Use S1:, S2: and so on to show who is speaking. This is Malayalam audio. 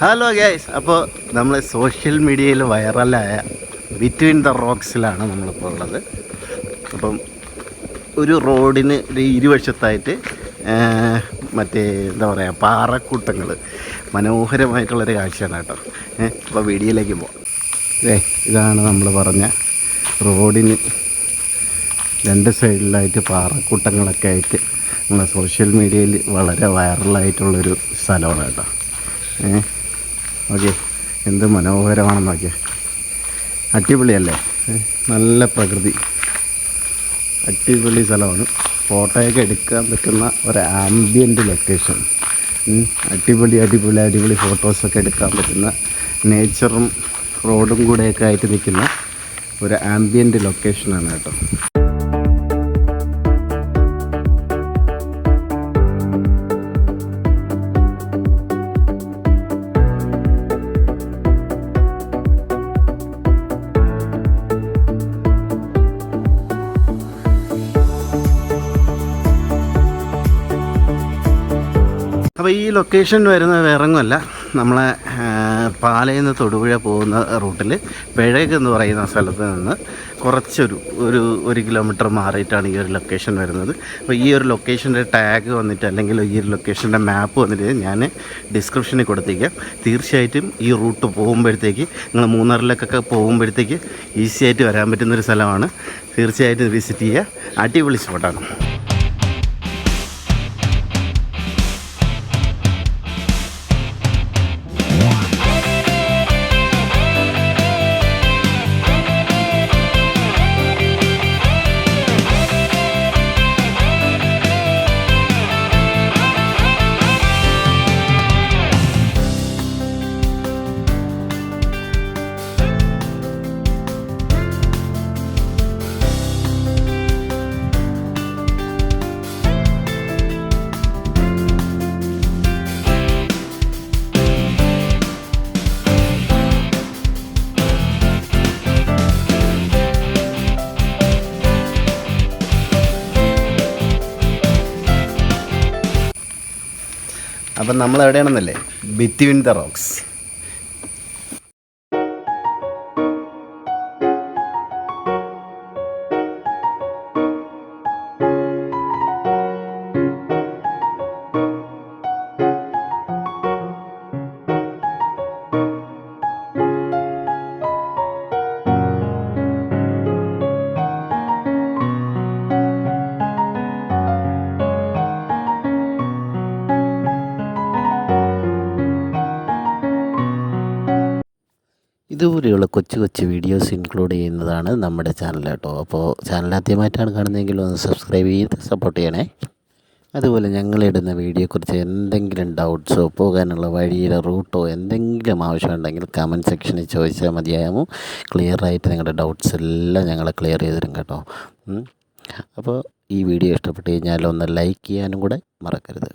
S1: ഹലോ ഗൈസ് അപ്പോൾ നമ്മൾ സോഷ്യൽ മീഡിയയിൽ വൈറലായ ബിറ്റ്വീൻ ദ റോക്സിലാണ് നമ്മളിപ്പോൾ ഉള്ളത്. അപ്പം ഒരു റോഡിന് ഒരു ഇരുവശത്തായിട്ട് മറ്റേ എന്താ പറയുക പാറക്കൂട്ടങ്ങൾ മനോഹരമായിട്ടുള്ളൊരു കാഴ്ചയാണ് കേട്ടോ. ഏഹ് അപ്പോൾ വീഡിയോയിലേക്ക് പോവാം. ഏ ഇതാണ് നമ്മൾ പറഞ്ഞ റോഡിന് രണ്ട് സൈഡിലായിട്ട് പാറക്കൂട്ടങ്ങളൊക്കെ ആയിട്ട് നമ്മളെ സോഷ്യൽ മീഡിയയിൽ വളരെ വൈറലായിട്ടുള്ളൊരു സ്ഥലമാണ് കേട്ടോ. ഏ ഓക്കെ എന്ത് മനോഹരമാണെന്ന് നോക്കിയേ. അടിപൊളിയല്ലേ? നല്ല പ്രകൃതി. അടിപൊളി സ്ഥലമാണ്. ഫോട്ടോയൊക്കെ എടുക്കാൻ പറ്റുന്ന ഒരു ആംബിയന്റ് ലൊക്കേഷൻ. അടിപൊളി അടിപൊളി അടിപൊളി ഫോട്ടോസൊക്കെ എടുക്കാൻ പറ്റുന്ന നേച്ചറും റോഡും കൂടെയൊക്കെ ആയിട്ട് നിൽക്കുന്ന ഒരു ആംബിയന്റ് ലൊക്കേഷനാണ് കേട്ടോ. അപ്പോൾ ഈ ലൊക്കേഷൻ വരുന്നത് വേറൊന്നുമല്ല നമ്മളെ പാലയിൽ നിന്ന് തൊടുപുഴ പോകുന്ന റൂട്ടിൽ പിഴക് എന്ന് പറയുന്ന സ്ഥലത്ത് നിന്ന് കുറച്ചൊരു ഒരു ഒരു കിലോമീറ്റർ മാറിയിട്ടാണ് ഈ ഒരു ലൊക്കേഷൻ വരുന്നത്. അപ്പോൾ ഈ ഒരു ലൊക്കേഷന്റെ ടാഗ് വന്നിട്ട് അല്ലെങ്കിൽ ഈ ഒരു ലൊക്കേഷന്റെ മാപ്പ് വന്നിട്ട് ഞാൻ ഡിസ്ക്രിപ്ഷനിൽ കൊടുത്തേക്കാം. തീർച്ചയായിട്ടും ഈ റൂട്ട് പോകുമ്പോഴത്തേക്ക് നിങ്ങൾ മൂന്നാറിലേക്കൊക്കെ പോകുമ്പോഴത്തേക്ക് ഈസി ആയിട്ട് വരാൻ പറ്റുന്നൊരു സ്ഥലമാണ്. തീർച്ചയായിട്ടും വിസിറ്റ് ചെയ്യുക. അടിപൊളി സ്പോട്ടാണ് അപ്പം നമ്മൾ എവിടെയാണെന്നല്ലേ ബിറ്റ്വീൻ ദ റോക്സ്. ഇതുപോലെയുള്ള കൊച്ചു കൊച്ചു വീഡിയോസ് ഇൻക്ലൂഡ് ചെയ്യുന്നതാണ് നമ്മുടെ ചാനൽ കേട്ടോ. അപ്പോൾ ചാനൽ ആദ്യമായിട്ടാണ് കാണുന്നതെങ്കിൽ ഒന്ന് സബ്സ്ക്രൈബ് ചെയ്ത് സപ്പോർട്ട് ചെയ്യണേ. അതുപോലെ ഞങ്ങളിടുന്ന വീഡിയോയെക്കുറിച്ച് എന്തെങ്കിലും ഡൗട്ട്സോ പോകാനുള്ള വഴിയിലോ റൂട്ടോ എന്തെങ്കിലും ആവശ്യമുണ്ടെങ്കിൽ കമന്റ് സെക്ഷനിൽ ചോദിച്ചാൽ മതിയാകുമോ ക്ലിയറായിട്ട് നിങ്ങളുടെ ഡൗട്ട്സ് എല്ലാം ഞങ്ങൾ ക്ലിയർ ചെയ്ത് തരും കേട്ടോ. അപ്പോൾ ഈ വീഡിയോ ഇഷ്ടപ്പെട്ട് കഴിഞ്ഞാൽ ഒന്ന് ലൈക്ക് ചെയ്യാനും കൂടെ മറക്കരുത്.